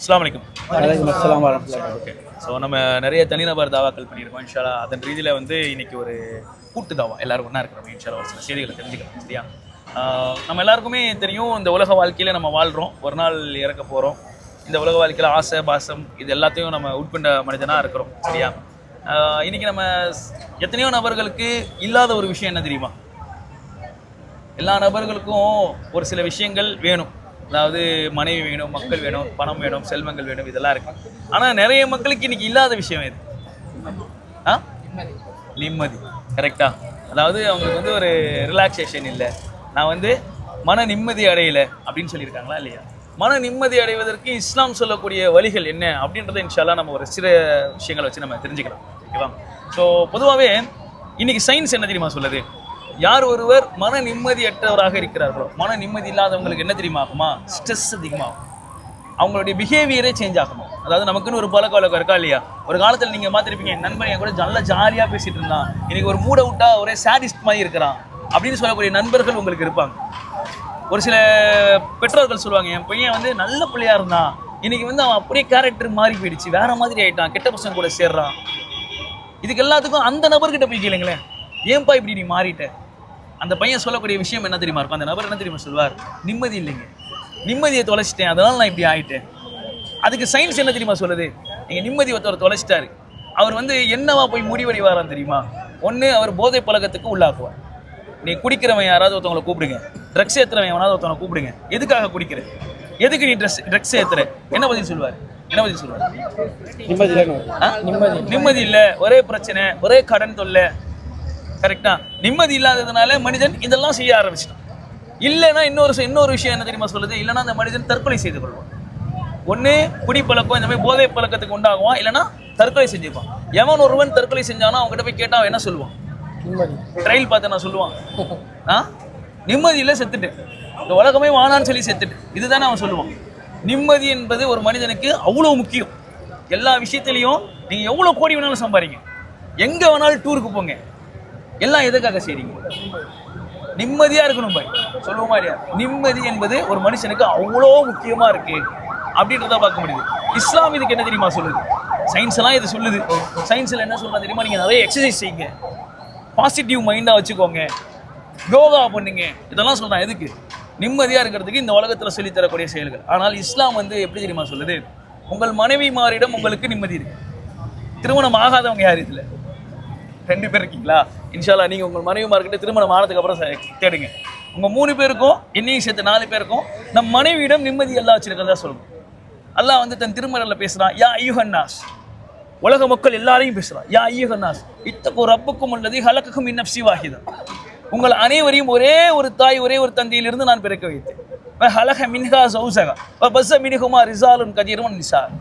அஸ்ஸலாமு அலைக்கும். வலைக்கம் அஸ்ஸலாம் வரமத்துல்லாஹி ஓகே ஸோ நம்ம நிறைய தனிநபர் தாவாக்கள் பண்ணியிருக்கோம் இன்ஷாலா அதன் ரீதியில் வந்து இன்னைக்கு ஒரு கூட்டு தாவா. எல்லாரும் ஒன்றா இருக்கிறோம் இன்ஷாலா ஒரு சில செய்திகளை தெரிஞ்சுக்கலாம் சரியா? ஆஹ் நம்ம எல்லாருக்குமே தெரியும் இந்த உலக வாழ்க்கையில் நம்ம வாழ்கிறோம் ஒரு நாள் இறக்க போகிறோம் இந்த உலக வாழ்க்கையில் ஆசை பாசம் இது எல்லாத்தையும் நம்ம உட்கொண்ட மனிதனாக இருக்கிறோம் சரியா? ஆஹ் இன்னைக்கு நம்ம எத்தனையோ நபர்களுக்கு இல்லாத ஒரு விஷயம் என்ன தெரியுமா? எல்லா நபர்களுக்கும் ஒரு சில விஷயங்கள் வேணும். அதாவது மனைவி வேணும் மக்கள் வேணும் பணம் வேணும் செல்வங்கள் வேணும் இதெல்லாம் இருக்கு. ஆனால் நிறைய மக்களுக்கு இன்னைக்கு இல்லாத விஷயம் இது. ஆ? நிம்மதி. கரெக்டா அதாவது அவங்களுக்கு வந்து ஒரு ரிலாக்ஸேஷன் இல்லை. நான் வந்து மன நிம்மதி அடையலை அப்படின்னு சொல்லியிருக்காங்களா இல்லையா? மன நிம்மதி அடைவதற்கு இஸ்லாம் சொல்லக்கூடிய வழிகள் என்ன அப்படின்றத இன்ஷால்லாம் நம்ம ஒரு சில விஷயங்களை வச்சு நம்ம தெரிஞ்சுக்கலாம். ஓகேவா? ஸோ பொதுவாகவே இன்னைக்கு சயின்ஸ் என்ன தெரியுமா சொல்லுது? யார் ஒருவர் மன நிம்மதியற்றவராக இருக்கிறார்களோ மன நிம்மதி இல்லாதவங்களுக்கு என்ன தெரியுமா ஆகுமா? ஸ்ட்ரெஸ் அதிகமாகும். அவங்களுடைய பிஹேவியரே சேஞ்ச் ஆகணும் அதாவது நமக்குன்னு ஒரு பழக்க வழக்கம் இருக்கா இல்லையா? ஒரு காலத்தில் நீங்கள் மாற்றிருப்பீங்க என் நண்பன் என் கூட நல்ல ஜாலியாக பேசிட்டு இருந்தான். இன்னைக்கு ஒரு மூட விட்டா ஒரே சாடிஸ்ட் மாதிரி இருக்கிறான். அப்படின்னு சொல்லக்கூடிய நண்பர்கள் உங்களுக்கு இருப்பாங்க. ஒரு சில பெற்றோர்கள் சொல்லுவாங்க என் பையன் வந்து நல்ல பிள்ளையாக இருந்தான். இன்னைக்கு வந்து அவன் அப்படியே கேரக்டர் மாறி போயிடுச்சு. வேற மாதிரி ஆயிட்டான். கெட்ட பசங்க கூட சேர்றான். இதுக்கு எல்லாத்துக்கும் அந்த நபர்கிட்ட போய் கேளுங்களேன். ஏன்பா இப்படி நீ மாறிட்ட? அந்த பையன் சொல்லக்கூடிய விஷயம் என்ன தெரியுமா இருக்கும்? அந்த நபர் என்ன தெரியுமா சொல்வார் நிம்மதி இல்லைங்க. நிம்மதியை தொலைச்சிட்டேன். அதனால நான் இப்படி ஆயிட்டேன். அதுக்கு சயின்ஸ் என்ன தெரியுமா சொல்லுது? நீங்க நிம்மதி ஒருத்தவர் தொலைச்சிட்டாரு. அவர் வந்து என்னவா போய் முடிவடைவாராம் தெரியுமா? ஒண்ணு அவர் போதை பழக்கத்துக்கு உள்ளாக்குவார். நீ குடிக்கிறவன் யாராவது ஒருத்தவங்களை கூப்பிடுங்க. ட்ரக்ஸ் ஏத்துறவன் எவனாவது ஒருத்தவங்களை கூப்பிடுங்க. எதுக்காக குடிக்கிற? எதுக்கு நீ ட்ரெஸ் ட்ரக்ஸ் ஏத்துற? என்ன பதில் சொல்வார் என்ன பதில் சொல்வார் நிம்மதி? நிம்மதி இல்ல. ஒரே பிரச்சனை ஒரே கடன் தொல்லை. கரெக்டா நிம்மதி இல்லாததுனால மனிதன் இதெல்லாம் செய்ய ஆரம்பிச்சிட்டான். இல்லைன்னா இன்னொரு இன்னொரு விஷயம் என்ன தெரியுமா சொல்லுது? இல்லைன்னா அந்த மனிதன் தற்கொலை செய்து கொள்வான். ஒண்ணு குடிப்பழக்கம் இந்த மாதிரி போதை பழக்கத்துக்கு உண்டாகுவான். இல்லைன்னா தற்கொலை செஞ்சுப்பான். எவன் ஒருவன் தற்கொலை செஞ்சானோ அவங்ககிட்ட போய் கேட்டா அவன் என்ன சொல்லுவான்? ட்ரையல் பார்த்து நான் சொல்லுவான். ஆ? நிம்மதியில் செத்துட்டேன் இந்த உலகமே வானான்னு சொல்லி செத்துட்டு. இதுதானே அவன் சொல்லுவான். நிம்மதி என்பது ஒரு மனிதனுக்கு அவ்வளோ முக்கியம். எல்லா விஷயத்துலையும் நீங்கள் எவ்வளோ கோடி வேணாலும் சம்பாதிங்க. எங்கே வேணாலும் டூருக்கு போங்க. எல்லாம் எதுக்காக செய்றீங்க? நிம்மதியாக இருக்கணும் பாய். சொல்லுவோமா இல்லையா? நிம்மதி என்பது ஒரு மனுஷனுக்கு அவ்வளோ முக்கியமாக இருக்கு அப்படின்றத பார்க்க முடியுது. இஸ்லாம் இதுக்கு என்ன தெரியுமா சொல்லுது? சயின்ஸ் எல்லாம் இது சொல்லுது. சயின்ஸில் என்ன சொல்றா தெரியுமா? நீங்கள் நிறைய எக்ஸசைஸ் செய்யுங்க. பாசிட்டிவ் மைண்டாக வச்சுக்கோங்க. யோகா பண்ணுங்க. இதெல்லாம் சொல்கிறான் எதுக்கு? நிம்மதியாக இருக்கிறதுக்கு இந்த உலகத்தில் சொல்லித்தரக்கூடிய செயல்கள். ஆனால் இஸ்லாம் வந்து எப்படி தெரியுமா சொல்லுது? உங்கள் மனைவி மாறிடம் உங்களுக்கு நிம்மதி இருக்கு. திருமணம் ஆகாதவங்க யார் இதில்? ரெண்டு பேர் இருக்கீங்களா? இன்ஷால்லா நீங்கள் உங்கள் மனைவிமார்கிட்ட திருமணம் ஆனதுக்கு அப்புறம் தேடுங்க. உங்கள் மூணு பேருக்கும் என்னையும் சேர்த்து நாலு பேருக்கும் நம் மனைவியிடம் நிம்மதி எல்லாம் வச்சிருக்கிறதா சொல்லுவோம் அல்லாஹ் வந்து தன் திருமணத்தில் பேசுகிறான் யா ஐயுஹன்னாஸ் உலக மக்கள் எல்லாரையும் பேசுகிறான் யா ஐயுஹன்னாஸ் இத்தக்கு ரப்புக்கும் உள்ளது ஹலக்குக்கும் இன்னப்சி வாஹிதம் உங்கள் அனைவரையும் ஒரே ஒரு தாய் ஒரே ஒரு தந்தையிலிருந்து நான் பிறக்க வைத்தேன். ஹலக மின்ஹா சௌசகா பஸ்ஸ மினிகுமா ரிசாலுன் கதீரும் நிசார்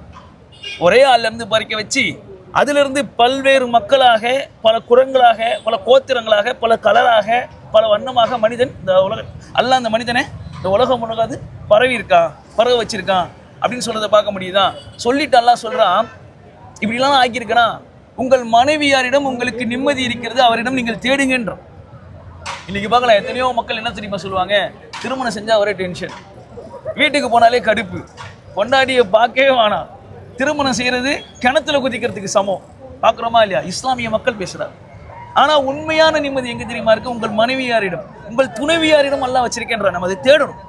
ஒரே ஆள்லேருந்து பறிக்க வச்சு அதிலிருந்து பல்வேறு மக்களாக பல குரங்களாக பல கோத்திரங்களாக பல கலராக பல வண்ணமாக மனிதன் இந்த உலக அல்ல அந்த மனிதனை இந்த உலகம் முழுகாது பரவி இருக்கான் பரவ வச்சிருக்கான் அப்படின்னு சொல்கிறத பார்க்க முடியுதா? சொல்லிட்டு சொல்கிறான் இப்படிலாம் ஆக்கியிருக்கிறான் உங்கள் மனைவியாரிடம் உங்களுக்கு நிம்மதி இருக்கிறது அவரிடம் நீங்கள் தேடுங்கன்றோம். இன்னைக்கு பார்க்கலாம் எத்தனையோ மக்கள் என்ன தெரியுமா சொல்லுவாங்க? திருமணம் செஞ்சால் ஒரே டென்ஷன் வீட்டுக்கு போனாலே கடுப்பு. கொண்டாடியை பார்க்கவே வேணாம். திருமணம் செய்கிறது கிணத்துல குதிக்கிறதுக்கு சமம். பார்க்குறோமா இல்லையா? இஸ்லாமிய மக்கள் பேசுகிறார் ஆனால் உண்மையான நிம்மதி எங்கே தெரியுமா இருக்குது உங்கள் மனைவியாரிடம். உங்கள் துணைவியாரிடம் அல்லா வச்சிருக்கேன்ற நம்ம அதை தேடணும்.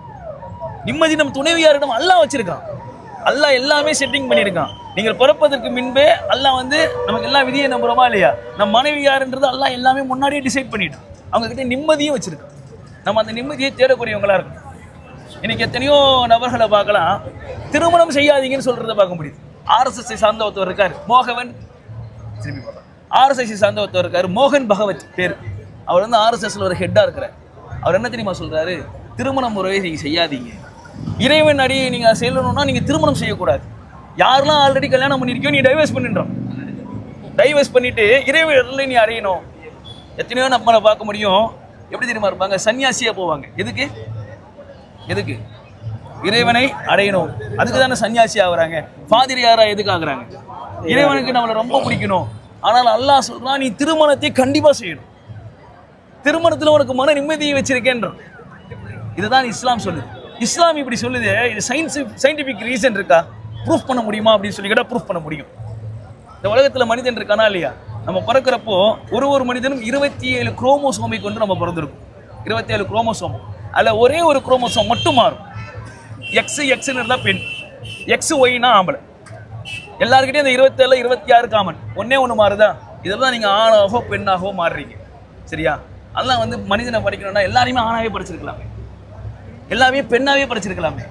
நிம்மதி நம் துணைவியாரிடம் அல்லாஹ் வச்சிருக்கான். அல்லாஹ் எல்லாமே செட்டிங் பண்ணியிருக்கான் நீங்கள் பிறப்பதற்கு முன்பே அல்லாஹ் வந்து நமக்கு எல்லா விதியை நம்புகிறோமா இல்லையா? நம் மனைவி யாருன்றது அல்லாஹ் எல்லாமே முன்னாடியே டிசைட் பண்ணிட்டான் அவங்கக்கிட்ட நிம்மதியும் வச்சுருக்கான். நம்ம அந்த நிம்மதியை தேடக்கூடியவங்களா இருக்கும் இன்றைக்கி எத்தனையோ நபர்களை பார்க்கலாம். திருமணம் செய்யாதீங்கன்னு சொல்கிறத பார்க்க முடியுது. ஆர்எஸ்எஸ்ஐ சார்ந்த ஒருத்தர் இருக்கார். மோகவன். திரும்பி பார்க்கலாம் ஆர்எஸ்எஸ்ஐ சார்ந்த ஒருத்தர் இருக்கார். மோகன் பகவத் பேர். அவர் வந்து ஆர்எஸ்எஸ்ல ஒரு ஹெட்டாக இருக்கிறார். அவர் என்ன தெரியுமா சொல்கிறாரு திருமண முறையை நீங்கள் செய்யாதீங்க. இறைவன் அடியை நீங்கள் செய்யணும்னா நீங்கள் திருமணம் செய்யக்கூடாது. யாரெல்லாம் ஆல்ரெடி கல்யாணம் பண்ணிருக்கியோ நீ டைவர்ஸ் பண்ணிடுறோம் டைவர்ஸ் பண்ணிட்டு இறைவனில் நீ அடையணும்? எத்தனையோ நம்மளை பார்க்க முடியும். எப்படி தெரியுமா இருப்பாங்க? சன்னியாசியாக போவாங்க. எதுக்கு? எதுக்கு? இறைவனை அடையணும். அதுக்கு தானே சன்னியாசி ஆகுறாங்க. ஃபாதிரியாரா எதுக்கு ஆகுறாங்க இறைவனுக்கு நம்மளை ரொம்ப பிடிக்கணும். ஆனால் அல்லாஹ் சொல்றான் நீ திருமணத்தை கண்டிப்பா செய்யணும். திருமணத்துல உனக்கு மன நிம்மதியை வச்சிருக்கேன்ற இதுதான் இஸ்லாம் சொல்லுது. இஸ்லாம் இப்படி சொல்லுது இது சயின்ஸ் சயின்டிஃபிக் ரீசன் இருக்கா? ப்ரூஃப் பண்ண முடியுமா அப்படின்னு சொல்லி கேட்டால் ப்ரூஃப் பண்ண முடியும். இந்த உலகத்தில் மனிதன் இருக்கானா இல்லையா? நம்ம பிறக்கிறப்போ ஒரு ஒரு மனிதனும் இருபத்தி ஏழு குரோமோசோமை கொண்டு நம்ம பிறந்திருக்கும். இருபத்தி ஏழு குரோமோசோம் அதில் ஒரே ஒரு குரோமோசோம் மட்டும் மாறும். எக்ஸ் எக்ஸ்னு இருந்தால் பெண். எக்ஸ் ஒய்னா ஆம்பளை. எல்லாருக்கிட்டையும் இந்த இருபத்தேழு இருபத்தி ஆறு காமன் ஒன்னே ஒன்று மாறுதா? இதில் தான் நீங்கள் ஆணாகவோ பெண்ணாகவோ மாறுறீங்க. சரியா? அதெல்லாம் வந்து மனிதனை படிக்கணும்னா எல்லாரையுமே ஆணாகவே படிச்சிருக்கலாமே. எல்லாமே பெண்ணாவே படிச்சிருக்கலாமே.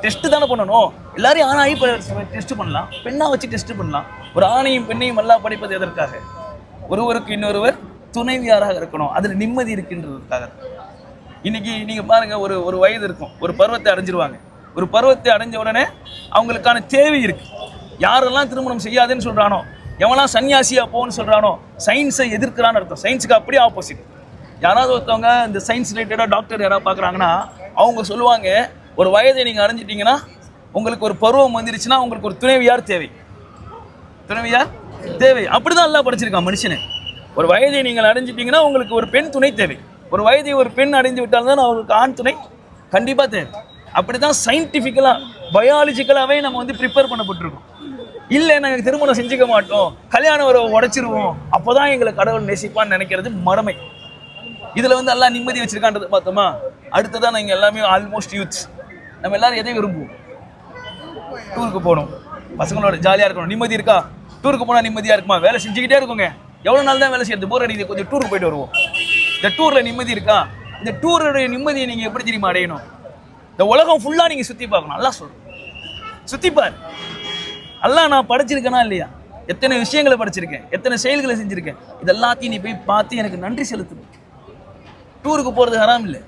டெஸ்ட் தானே பண்ணணும். எல்லாரையும் ஆணாகி டெஸ்ட் பண்ணலாம். பெண்ணா வச்சு டெஸ்ட் பண்ணலாம். ஒரு ஆணையும் பெண்ணையும் எல்லாம் படிப்பது எதற்காக? ஒருவருக்கு இன்னொருவர் துணைவியாராக இருக்கணும். அதில் நிம்மதி இருக்கின்றதற்காக. இன்னைக்கு நீங்கள் பாருங்கள் ஒரு ஒரு வயது இருக்கும். ஒரு பருவத்தை அடைஞ்சிருவாங்க. ஒரு பருவத்தை அடைஞ்ச உடனே அவங்களுக்கான தேவை இருக்கு. யாரெல்லாம் திருமணம் செய்யாதுன்னு சொல்கிறானோ எவன்லாம் சன்னியாசியாக போகணும்னு சொல்கிறானோ சயின்ஸை எதிர்க்கிறான்னு அர்த்தம். சயின்ஸுக்கு அப்படியே ஆப்போசிட் யாராவது ஒருத்தவங்க இந்த சயின்ஸ் ரிலேட்டடாக டாக்டர் யாராவது பார்க்குறாங்கன்னா அவங்க சொல்லுவாங்க ஒரு வயதை நீங்கள் அடைஞ்சிட்டிங்கன்னா உங்களுக்கு ஒரு பருவம் வந்துருச்சுன்னா உங்களுக்கு ஒரு துணைவியார் தேவை. துணைவியார் தேவை. அப்படிதான் எல்லாம் படிச்சிருக்கான் மனுஷனு. ஒரு வயதை நீங்கள் அடைஞ்சிட்டிங்கன்னா உங்களுக்கு ஒரு பெண் துணை தேவை. ஒரு வயதை ஒரு பெண் அடைந்து விட்டால் தான் அவங்களுக்கு ஆண் துணை. கண்டிப்பாக தேவை அப்படி தான் சயின்டிஃபிக்கலாக பயாலஜிக்கலாகவே நம்ம வந்து ப்ரிப்பேர் பண்ணப்பட்டிருக்கோம். இல்லை நாங்கள் திருமணம் செஞ்சுக்க மாட்டோம். கல்யாணம் வர உடச்சிருவோம். அப்போ தான் எங்களை கடவுள் நேசிப்பான்னு நினைக்கிறது மறமை. இதில் வந்து எல்லாம் நிம்மதி வச்சிருக்கான்றது பார்த்தோமா? அடுத்ததான் நாங்கள் எல்லாமே ஆல்மோஸ்ட் யூத்ஸ் நம்ம எல்லாரும் எதை விரும்புவோம்? டூருக்கு போகணும். பசங்களோட ஜாலியாக இருக்கணும். நிம்மதி இருக்கா? டூருக்கு போனால் நிம்மதியாக இருக்குமா? வேலை செஞ்சுக்கிட்டே இருக்குங்க. எவ்வளோ நாள் தான் வேலை செய்யறது? போர் அடிக்குது. கொஞ்சம் டூருக்கு போயிட்டு வருவோம். இந்த டூரில் நிம்மதி இருக்கா? இந்த டூருடைய நிம்மதியை நீங்கள் எப்படி தெரியுமா அடையணும்? இந்த உலகம் ஃபுல்லாக நீங்கள் சுற்றி பார்க்கணும். நல்லா சொல்லு சுற்றி பாரு. எல்லாம் நான் படிச்சிருக்கேனா இல்லையா? எத்தனை விஷயங்களை படிச்சிருக்கேன். எத்தனை செயல்களை செஞ்சுருக்கேன். இதெல்லாத்தையும் நீ போய் பார்த்து எனக்கு நன்றி செலுத்தணும் டூருக்கு போகிறது ஹராம் இல்லை.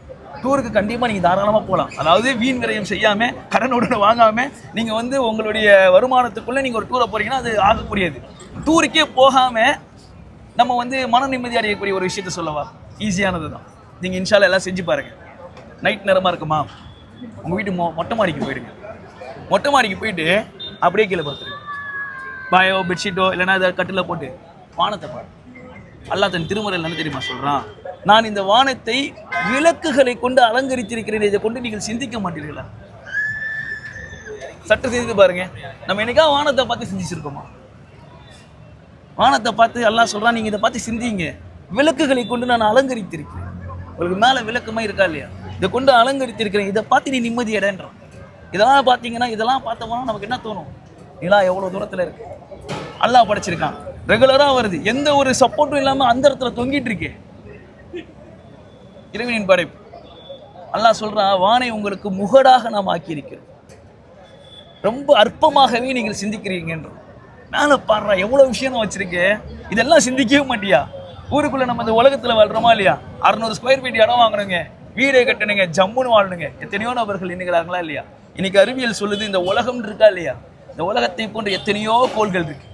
டூருக்கு கண்டிப்பாக நீங்கள் தாராளமாக போகலாம் அதாவது வீண் விரயம் செய்யாமல் கடனுடன் வாங்காமல் நீங்கள் வந்து உங்களுடைய வருமானத்துக்குள்ளே நீங்கள் ஒரு டூரை போகிறீங்கன்னா அது ஆகக்கூடியது. டூருக்கே போகாமல் நம்ம வந்து மன நிம்மதி அடையக்கூடிய ஒரு விஷயத்த சொல்லவா? ஈஸியானது தான் நீங்கள் இன்ஷால எல்லாம் செஞ்சு பாருங்கள் நைட் நேரமாக இருக்குமா? உங்கள் வீட்டு மொ மொட்டை மாடிக்கு போயிடுங்க. மொட்டை மாடிக்கு போயிட்டு அப்படியே கீழே பார்த்துருங்க பாயோ பெட்ஷீட்டோ இல்லைன்னா ஏதாவது கட்டில் போட்டு வானத்தை பாரு அல்லா தன் திருமுறையில் என்ன தெரியுமா சொல்றான்? நான் இந்த வானத்தை விளக்குகளை கொண்டு அலங்கரித்திருக்கிறேன். இதை கொண்டு நீங்கள் சிந்திக்க மாட்டீர்களா? சற்று சிந்தித்து பாருங்க. நம்ம என்னைக்கா வானத்தை பார்த்து சிந்திச்சிருக்கோமா? வானத்தை பார்த்து எல்லாம் சொல்றான் நீங்கள் இதை பார்த்து சிந்திங்க. விளக்குகளை கொண்டு நான் அலங்கரித்திருக்கிறேன். உங்களுக்கு மேலே விளக்குமா இருக்கா இல்லையா? இதை கொண்டு அலங்கரித்திருக்கிறேன். இதை பார்த்து நீ நிம்மதி இடன்றான் இதெல்லாம் பார்த்தீங்கன்னா இதெல்லாம் பார்த்தோம்னா நமக்கு என்ன தோணும்? நிலா எவ்வளோ தூரத்தில் இருக்கு? அல்லாஹ் படைச்சிருக்கான். ரெகுலராக வருது. எந்த ஒரு சப்போர்ட்டும் இல்லாமல் அந்த இடத்துல தொங்கிட்டு இருக்கே. இறைவனின் படைப்பு. அல்லாஹ் சொல்கிறான் வானை உங்களுக்கு முகடாக நாம் ஆக்கியிருக்கிறோம். ரொம்ப அற்பமாகவே நீங்கள் சிந்திக்கிறீங்கன்ற மேலே பாடுறா எவ்வளோ விஷயம் நான் இதெல்லாம் சிந்திக்கவே மாட்டியா? ஊருக்குள்ள நம்ம இந்த உலகத்துல வாழ்றோமா இல்லையா? அறுநூறு ஸ்கொயர் ஃபீட் இடம் வாங்கணுங்க. வீடை கட்டணுங்க. ஜம்முன்னு வாழணுங்க. எத்தனையோ நபர்கள் எண்ணுகிறாங்களா இல்லையா? இன்னைக்கு அறிவியல் சொல்லுது இந்த உலகம் இருக்கா இல்லையா? இந்த உலகத்தை போன்ற எத்தனையோ கோள்கள் இருக்கு.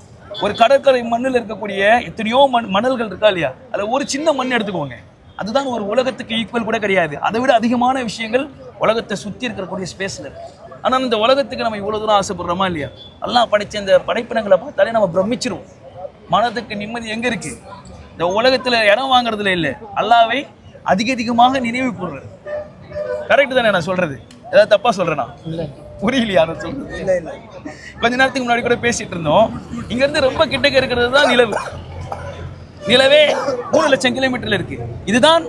ஒரு கடற்கரை மண்ணில் இருக்கக்கூடிய எத்தனையோ மண் மணல்கள் இருக்கா இல்லையா? அதில் ஒரு சின்ன மண் எடுத்துக்கோங்க. அதுதான் ஒரு உலகத்துக்கு ஈக்குவல் கூட கிடையாது. அதை விட அதிகமான விஷயங்கள் உலகத்தை சுற்றி இருக்கக்கூடிய ஸ்பேஸில் இருக்கு. ஆனால் இந்த உலகத்துக்கு நம்ம இவ்வளோ தூரம் ஆசைப்படுறோமா இல்லையா? எல்லாம் படைச்ச இந்த படைப்பினங்களை பார்த்தாலே நம்ம பிரமிச்சிருவோம். மனதுக்கு நிம்மதி எங்கே இருக்குது இந்த உலகத்தில் இடம் வாங்குறதுல இல்லை. அல்லாவை அதிக அதிகமாக நினைவு கூறுறது கரெக்ட் தானே நான் சொல்றது? ஏதாவது தப்பா சொல்றேனா? புரியலையா நான் சொல்றது? இல்லை இல்லை. கொஞ்ச நேரத்துக்கு முன்னாடி கூட பேசிட்டு இருந்தோம். இங்க இருந்து ரொம்ப கிட்டக்க இருக்கிறது தான் நிலவு. நிலவே மூணு லட்சம் கிலோமீட்டர்ல இருக்கு. இதுதான்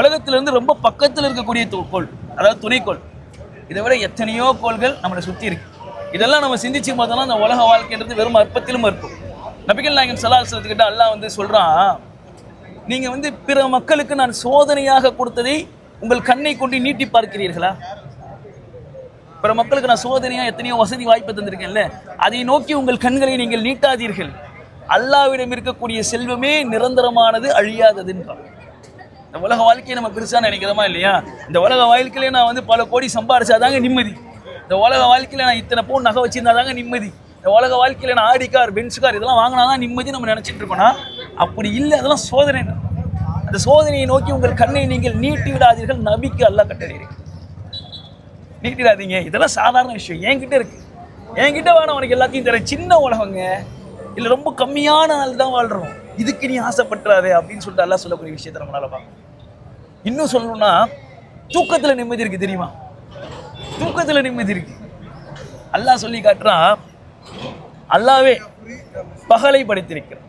உலகத்துல இருந்து ரொம்ப பக்கத்துல இருக்கக்கூடிய கோள். அதாவது துணைக்கோள். இதை விட எத்தனையோ கோள்கள் நம்மளை சுத்தி இருக்கு. இதெல்லாம் நம்ம சிந்திச்சு பார்த்தோம்னா அந்த உலக வாழ்க்கைன்றது வெறும் அற்பத்திலும் இருக்கும் நபிகள் நாயகம் சலாஹத்துக்கிட்ட அல்லாஹ் வந்து சொல்கிறான் நீங்கள் வந்து பிற மக்களுக்கு நான் சோதனையாக கொடுத்ததை உங்கள் கண்ணை கொண்டு நீட்டி பார்க்கிறீர்களா? பிற மக்களுக்கு நான் சோதனையாக எத்தனையோ வசதி வாய்ப்பு தந்திருக்கேன்ல அதை நோக்கி உங்கள் கண்களை நீங்கள் நீட்டாதீர்கள். அல்லாவிடம் இருக்கக்கூடிய செல்வமே நிரந்தரமானது அழியாததுன்றான். இந்த உலக வாழ்க்கையை நம்ம பெருசாக நினைக்கிறோமா இல்லையா? இந்த உலக வாழ்க்கையிலே நான் வந்து பல கோடி சம்பாரிச்சாதாங்க நிம்மதி. இந்த உலக வாழ்க்கையில நான் இத்தனை பவுன் நகை வச்சிருந்தாதாங்க நிம்மதி. இந்த உலக வாழ்க்கையில நான் ஆடி கார் பென்ஸ் கார் இதெல்லாம் வாங்கினாதான் நிம்மதி நம்ம நினைச்சிட்டு இருக்கோம்னா அப்படி இல்லை அதெல்லாம் சோதனை அந்த சோதனையை நோக்கி உங்கள் கண்ணை நீங்கள் நீட்டி விடாதீர்கள் நபிக்கு அல்லாஹ் கட்டளையிருக்கு நீட்டிடாதீங்க இதெல்லாம் சாதாரண விஷயம். என்கிட்ட இருக்கு. என்கிட்ட வேணும் உனக்கு எல்லாத்தையும் தரேன். சின்ன உலகங்க. இல்லை ரொம்ப கம்மியான ஆள் தான் வாழ்றோம். இதுக்கு நீ ஆசைப்பட்டுறாதே அப்படின்னு சொல்லிட்டு எல்லாம் சொல்லக்கூடிய விஷயத்தை நம்மளால பார்க்கணும். இன்னும் சொல்லணும்னா தூக்கத்துல நிம்மதி இருக்கு தெரியுமா? தூக்கத்துல நிம்மதி இருக்கு. அல்லாஹ் சொல்லி காட்டுறான் அல்லாவே பகலை படைத்திருக்கிறான்.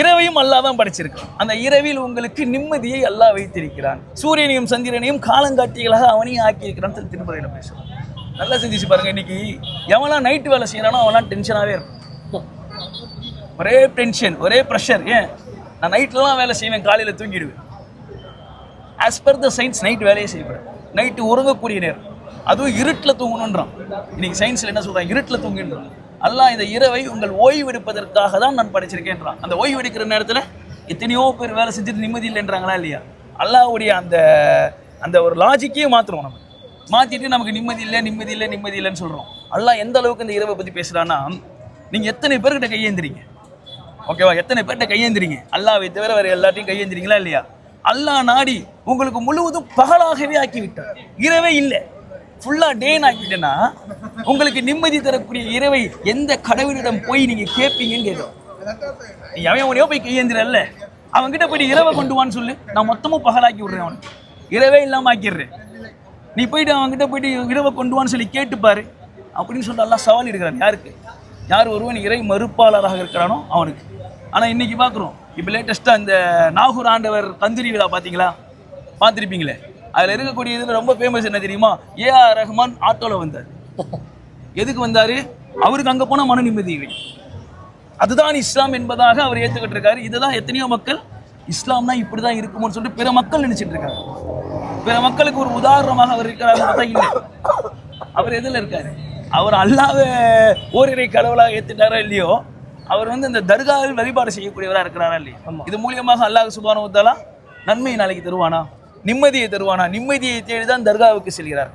இரவையும் அல்லாஹ் தான் படைச்சிருக்கான் அந்த இரவில் உங்களுக்கு நிம்மதியை அல்லாஹ் வைத்திருக்கிறான். சூரியனையும் சந்திரனையும் காலங்காட்டிகளாக அவனையும் ஆக்கியிருக்கிறான் திருப்பதியில் பேசுறான் நல்லா சிந்திச்சு பாருங்க இன்னைக்கு எவனா நைட்டு வேலை செய்யறானோ அவன்லாம் டென்ஷனாகவே இருக்கும் ஒரே டென்ஷன் ஒரே ப்ரெஷர் ஏன்? நான் நைட்லலாம் வேலை செய்வேன் காலையில் தூங்கிடுவேன். As per the science night வேலையே செய்யப்படும் நைட்டு உறங்கக்கூடிய நேரம். அதுவும் இருட்டில் தூங்கணுன்றான் இன்னைக்கு சயின்ஸில் என்ன சொல்கிறான் இருட்டில் தூங்கின்றான். அல்லாஹ் இந்த இரவை உங்கள் ஓய்வு எடுப்பதற்காக தான் நான் படைச்சிருக்கேன்றான் அந்த ஓய்வு எடுக்கிற நேரத்தில் எத்தனையோ பேர் வேலை செஞ்சுட்டு நிம்மதி இல்லைன்றாங்களா இல்லையா? அல்லாஹ்வுடைய அந்த அந்த ஒரு லாஜிக்கே மாற்றுறோம் நம்ம. மாற்றிட்டு நமக்கு நிம்மதி இல்லை நிம்மதி இல்லை நிம்மதி இல்லைன்னு சொல்கிறோம் அல்லாஹ் எந்த அளவுக்கு இந்த இரவை பற்றி பேசுகிறான்னா நீங்கள் எத்தனை பேர்கிட்ட கையேந்திரிங்க? ஓகேவா எத்தனை பேர்கிட்ட கையேந்திரிங்க? அல்லாவை தவிர வேறு எல்லாத்தையும் கையேந்திரிங்களா இல்லையா? அல்லாஹ் நாடி உங்களுக்கு முழுவதும் பகலாகவே ஆக்கிவிட்டார். இரவே இல்லை. ஃபுல்லாக டேன் ஆக்கிட்டேன்னா உங்களுக்கு நிம்மதி தரக்கூடிய இரவை எந்த கடவுளிடம் போய் நீங்கள் கேட்பீங்கன்னு கேட்கும். நீ அவன் உனையோ போய் கையேந்திரல்ல. அவன்கிட்ட போயிட்டு இரவை கொண்டு வான்னு சொல்லு. நான் மொத்தமும் பகலாக்கி விட்றேன் அவனுக்கு. இரவே இல்லாமல் ஆக்கிடுறேன். நீ போயிட்டு அவன்கிட்ட போயிட்டு இரவை கொண்டு வான்னு சொல்லி கேட்டுப்பாரு அப்படின்னு சொல்லிட்டு எல்லாம் சவால் இருக்கிறான் யாருக்கு? யார் ஒருவன் இறை மறுப்பாளராக இருக்கிறானோ அவனுக்கு. ஆனால் இன்னைக்கு பார்க்குறோம் இப்போ லேட்டஸ்ட்டாக இந்த நாகூர் ஆண்டவர் கந்திரி விழா பார்த்தீங்களா பார்த்துருப்பீங்களே அதில் இருக்கக்கூடிய இதில் ரொம்ப ஃபேமஸ் என்ன தெரியுமா? ஏஆர் ரஹ்மான் ஆட்டோவில் வந்தார். எதுக்கு வந்தார்? அவருக்கு அங்கே போனால் மன நிம்மதி இல்லை. அதுதான் இஸ்லாம் என்பதாக அவர் ஏற்றுக்கிட்டு இருக்காரு இதுதான் எத்தனையோ மக்கள் இஸ்லாம்னா இப்படி தான் இருக்குமோன்னு சொல்லிட்டு பிற மக்கள் நினைச்சிட்டு இருக்காங்க. பிற மக்களுக்கு ஒரு உதாரணமாக அவர் இருக்கிறாரு பார்த்தா இல்லை. அவர் எதில் இருக்காரு? அவர் அல்லாத ஓரிரை கடவுளாக ஏத்துட்டாரா இல்லையோ? அவர் வந்து இந்த தர்காவில் வழிபாடு செய்யக்கூடியவராக இருக்கிறாரா இல்லையா? இது மூலியமாக அல்லாஹ் சுபானு வத்தாலா நன்மையை நாளைக்கு தருவானா? நிம்மதியை தருவானா? நிம்மதியை தேடிதான் தர்காவுக்கு செல்கிறார்.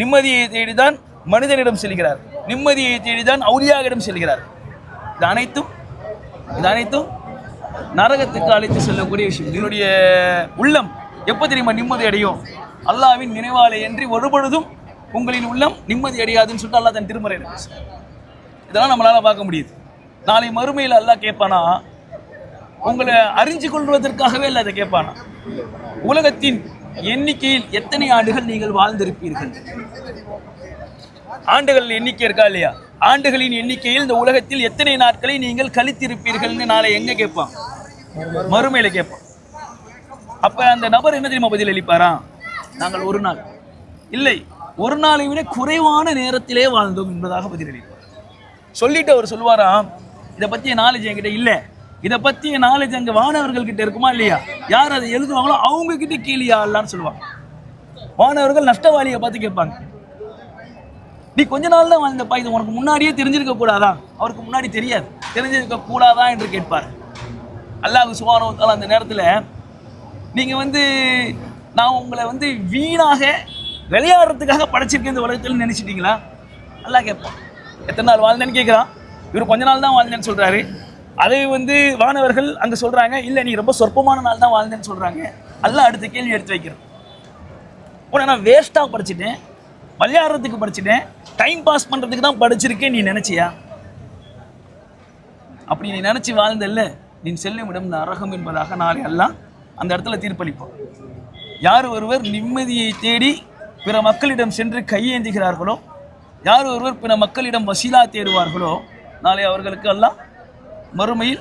நிம்மதியை தேடிதான் மனிதனிடம் செல்கிறார். நிம்மதியை தேடிதான் அவுலியாவிடம் செல்கிறார். இது அனைத்தும் இது அனைத்தும் நரகத்துக்கு அழைத்து செல்லக்கூடிய விஷயம். இதனுடைய உள்ளம் எப்போ தெரியுமா நிம்மதி அடையும்? அல்லாவின் நினைவாலை என்று ஒருபொழுதும் உங்களின் உள்ளம் நிம்மதி அடையாதுன்னு சொல்லிட்டு அல்லாஹ் தன் திருமறை இதெல்லாம் நம்மளால் பார்க்க முடியுது. நாளை மறுமையில் அல்லாஹ் கேட்பானா உங்களை அறிஞ்சு கொள்வதற்காகவே இல்லை அதை கேட்பானா? உலகத்தின் எண்ணிக்கையில் எத்தனை ஆண்டுகள் நீங்கள் வாழ்ந்திருப்பீர்கள்? ஆண்டுகள் எண்ணிக்கை இருக்கா இல்லையா? ஆண்டுகளின் எண்ணிக்கையில் இந்த உலகத்தில் எத்தனை நாட்களை நீங்கள் கழித்திருப்பீர்கள்னு நாளை எங்க கேட்பான்? மறுமையில கேட்பான். அப்ப அந்த நபர் என்ன தெரியுமா பதில் அளிப்பாரா? நாங்கள் ஒரு நாள். இல்லை ஒரு நாளை விட குறைவான நேரத்திலே வாழ்ந்தோம் என்பதாக பதில் அளிப்பார். சொல்லிட்டு அவர் சொல்லுவாராம் இதை பற்றிய நாலேஜ் என்கிட்ட இல்லை. இதை பற்றி நாலேஜ் அங்கே வானவர்கள்கிட்ட இருக்குமா இல்லையா? யார் அதை எழுதுவாங்களோ அவங்கக்கிட்ட கேளியா இல்லான்னு சொல்லுவாங்க. வானவர்கள் நஷ்டவாளியை பார்த்து கேட்பாங்க. நீ கொஞ்ச நாள் தான் வாழ்ந்தப்பா இது உனக்கு முன்னாடியே தெரிஞ்சிருக்க கூடாதா? அவருக்கு முன்னாடி தெரியாது. தெரிஞ்சிருக்க கூடாதா என்று கேட்பார். அல்லாஹ் சுபானவத்தால் அந்த நேரத்தில் நீங்கள் வந்து நான் உங்களை வந்து வீணாக விளையாடுறதுக்காக படைச்சிருக்கேன் இந்த உலகத்தில் நினச்சிட்டிங்களா? அல்லாஹ் கேட்பான். எத்தனை நாள் வாழ்ந்தேன்னு கேட்குறான். இவர் கொஞ்ச நாள் தான் வாழ்ந்தேன்னு சொல்கிறாரு அதை வந்து வானவர்கள் அங்கே சொல்கிறாங்க இல்லை நீ ரொம்ப சொற்பமான நாள் தான் வாழ்ந்தேன்னு சொல்கிறாங்க எல்லாம் அடுத்த கேள்வி எடுத்து வைக்கிறோம். உன்னை நான் வேஸ்ட்டாக படிச்சிட்டேன் விளையாடுறதுக்கு படிச்சிட்டேன் டைம் பாஸ் பண்ணுறதுக்கு தான் படிச்சிருக்கேன் நீ நினச்சியா? அப்படி நீ நினச்சி வாழ்ந்தல்ல நீ செல்லும் இடம் நரகம் என்பதாக நாளை எல்லாம் அந்த இடத்துல தீர்ப்பளிப்போம் யார் ஒருவர் நிம்மதியை தேடி பிற மக்களிடம் சென்று கையேந்துகிறார்களோ யார் ஒருவர் பிற மக்களிடம் வசீலா தேடுவார்களோ நாளை அவர்களுக்கு எல்லாம் மறுமையில்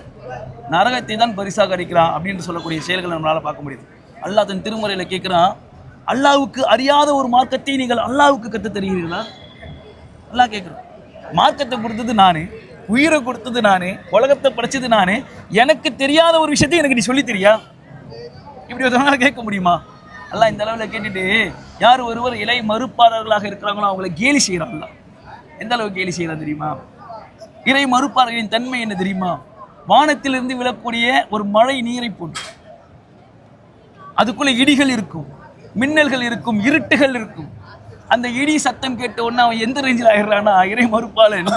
நரகத்தை தான் பரிசாக அடிக்கிறான் அப்படின்னு சொல்லக்கூடிய செயல்களை நம்மளால் பார்க்க முடியுது. அல்லாஹ் தன் திருமுறையில் கேட்குறான் அல்லாவுக்கு அறியாத ஒரு மார்க்கத்தை நீங்கள் அல்லாவுக்கு கற்றுத் தருகிறீர்களா? அல்லாஹ் கேட்குறான் மார்க்கத்தை கொடுத்தது நானே உயிரை கொடுத்தது நானே உலகத்தை படைச்சது நானே எனக்கு தெரியாத ஒரு விஷயத்தை எனக்கு நீ சொல்லித் தெரியா? இப்படி ஒருத்தவங்களால் கேட்க முடியுமா? அல்லாஹ் இந்த அளவில் கேட்டுட்டு யார் ஒருவர் இலை மறுப்பாளர்களாக இருக்கிறாங்களோ அவங்கள கேலி செய்கிறாங்களா எந்த அளவுக்கு கேலி செய்யலாம் தெரியுமா? இறை மறுப்பாளர்களின் தன்மை என்ன தெரியுமா? வானத்திலிருந்து விழக்கூடிய ஒரு மழை நீரை போன்று. அதுக்குள்ள இடிகள் இருக்கும் மின்னல்கள் இருக்கும் இருட்டுகள் இருக்கும். அந்த இடி சத்தம் கேட்ட உடனே அவன் எந்த ரேஞ்சில் ஆயிடுறான்னா இறை மறுப்பாளன்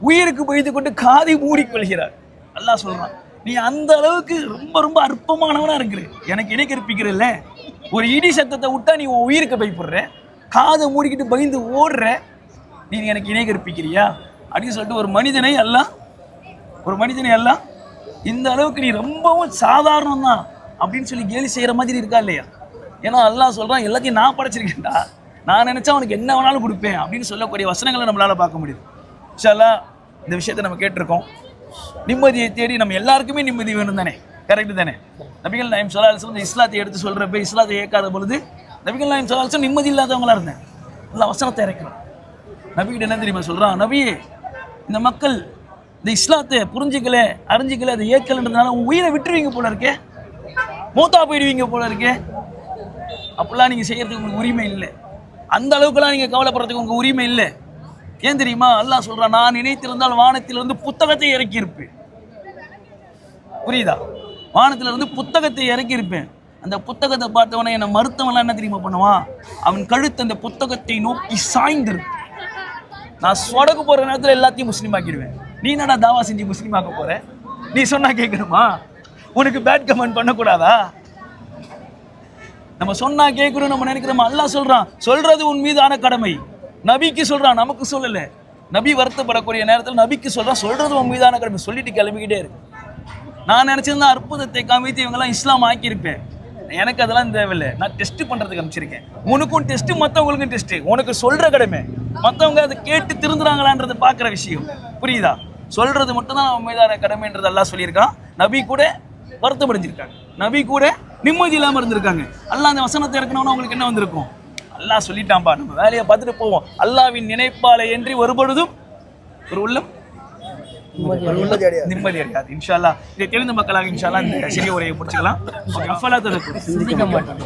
உயிருக்கு பொய்த்து கொண்டு காதை மூடிக்கொள்கிறார் நல்லா சொல்றான் நீ அந்த அளவுக்கு ரொம்ப ரொம்ப அற்பமானவனா இருக்கிற. எனக்கு இணை கற்பிக்கிறல்ல. ஒரு இடி சத்தத்தை விட்டா நீ உன் உயிருக்கு பயப்படுற. காதை மூடிக்கிட்டு பயந்து ஓடுற. நீ எனக்கு இணை கற்பிக்கிறியா? அப்படின்னு சொல்லிட்டு ஒரு மனிதனை எல்லாம் ஒரு மனிதனை எல்லாம் இந்த அளவுக்கு நீ ரொம்பவும் சாதாரணம் தான் அப்படின்னு சொல்லி கேலி செய்கிற மாதிரி இருக்கா இல்லையா? ஏன்னா அல்லாஹ் சொல்கிறான் எல்லாத்தையும் நான் படைச்சிருக்கேன்டா. நான் நினச்சா அவனுக்கு என்ன வேணாலும் கொடுப்பேன் அப்படின்னு சொல்லக்கூடிய வசனங்களை நம்மளால் பார்க்க முடியுது. இன்ஷால்லா இந்த விஷயத்தை நம்ம கேட்டிருக்கோம். நிம்மதியை தேடி நம்ம எல்லாருக்குமே நிம்மதி வேணும் தானே? கரெக்டு தானே? நபிகள் நாயம் சொல்லாலும் இந்த இஸ்லாத்தை எடுத்து சொல்கிறப்ப இஸ்லாத்தை ஏற்காத பொழுது நபிகள் நாயம் சொல்லாலும் நிம்மதி இல்லாதவங்களா இருந்தேன் நல்லா வசனத்தை இறக்கிறோம் நபிகிட்ட என்ன தெரியுமா சொல்கிறான் நபியே இந்த மக்கள் இந்த இஸ்லாத்தை புரிஞ்சுக்கல அறிஞ்சிக்கல அதை ஏற்கலன்றதுனால உங்கள் உயிரை விட்டுருவீங்க போல இருக்கே. மூத்தா போயிடுவீங்க போல இருக்கே. அப்படிலாம் நீங்கள் செய்கிறதுக்கு உங்களுக்கு உரிமை இல்லை. அந்த அளவுக்குலாம் நீங்கள் கவலைப்படுறதுக்கு உங்கள் உரிமை இல்லை. ஏன் தெரியுமா? அல்லாஹ் சொல்கிறான் நான் நினைத்திருந்தால் வானத்திலிருந்து புத்தகத்தை இறக்கியிருப்பேன். புரியுதா? வானத்திலிருந்து புத்தகத்தை இறக்கியிருப்பேன். அந்த புத்தகத்தை பார்த்தவனே என்னை மருத்துவம்லாம் என்ன தெரியுமா பண்ணுவான்? அவன் கழுத்து அந்த புத்தகத்தை நோக்கி சாய்ந்திருக்கும். நான் சொடக்கு போற நேரத்தில் எல்லாத்தையும் முஸ்லீம் ஆக்கிடுவேன். நீ என்னடா தாவா செஞ்சு முஸ்லீம் ஆக்க போற? நீ சொன்னா கேட்கணுமா உனக்கு பேட் கமெண்ட் பண்ணக்கூடாதா? நம்ம சொன்னா கேட்கணும் நம்ம நினைக்கிறோமா? அல்லாஹ் சொல்றான் சொல்றது உன் மீதான கடமை. நபிக்கு சொல்றான் நமக்கு சொல்லல. நபி வருத்தப்படக்கூடிய நேரத்தில் நபிக்கு சொல்றான் சொல்றது உன் மீதான கடமை. சொல்லிட்டு கிளம்பிக்கிட்டே இருக்கு. நான் நினைச்சிருந்தா அற்புதத்தை காமித்து இவங்கெல்லாம் இஸ்லாம் ஆக்கியிருப்பேன். எனக்கு அதெல்லாம் தேவையில்லை. நான் டெஸ்ட் பண்றதுக்கு அனுப்பிச்சிருக்கேன். உனக்கும் டெஸ்ட் மற்றவங்களுக்கும் டெஸ்ட் உனக்கு சொல்ற கடமை. மற்றவங்க அதை கேட்டு திருந்துறாங்களான்றதை பார்க்குற விஷயம். புரியுதா? சொல்றது மட்டும்தான் அவன் மீதான கடமைன்றது எல்லாம் சொல்லியிருக்கான். நபி கூட வருத்தப்படைஞ்சிருக்காங்க நபி கூட நிம்மதி இல்லாமல் இருந்திருக்காங்க. அல்லாஹ் அந்த வசனத்தை இறக்கணும்னா அவங்களுக்கு என்ன வந்திருக்கும்? அல்லாஹ் சொல்லிட்டான்பா நம்ம வேலையை பார்த்துட்டு போவோம். அல்லாவின் நினைப்பாலை என்று ஒருபொழுதும் ஒரு உள்ளம் நிம்மதி அடையாது. இன்ஷா அல்லாஹ் இதை தெரிந்த மக்களாக இன்ஷா அல்லாஹ் இந்த சிறிய உரையை முடிச்சுக்கலாம். சிந்திக்க மாட்டேன்.